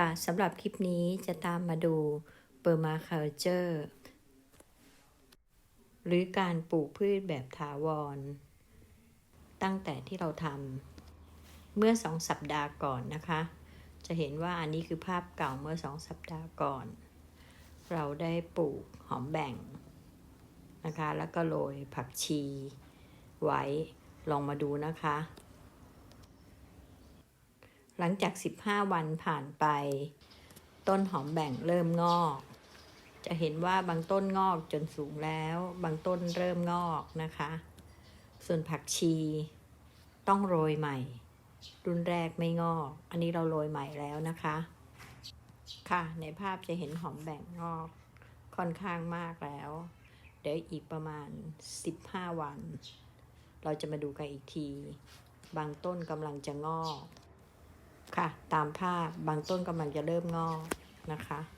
ค่ะสำหรับคลิปนี้จะตามมาดูเปอร์มาคัลเจอร์หรือการปลูกพืชแบบถาวร ตั้งแต่ที่เราทำเมื่อสองสัปดาห์ก่อนนะคะ จะเห็นว่าอันนี้คือภาพเก่าเมื่อสองสัปดาห์ก่อน เราได้ปลูกหอมแบ่งนะคะ แล้วก็โรยผักชีไว้ลองมาดูนะคะ หลังจาก 15 วันผ่านไป ต้นหอมแบ่งเริ่มงอก จะเห็นว่าบางต้นงอกจนสูงแล้ว บางต้นเริ่มงอกนะคะ ส่วนผักชี ต้องโรยใหม่ รุ่นแรกไม่งอก อันนี้เราโรยใหม่แล้วนะคะ ค่ะ ในภาพจะเห็นหอมแบ่งงอกค่อนข้างมากแล้ว เดี๋ยวอีกประมาณ 15 วัน เราจะมาดูกันอีกที บางต้นกำลังจะงอก ตามภาพบางต้นกำลังจะเริ่มงอกนะคะ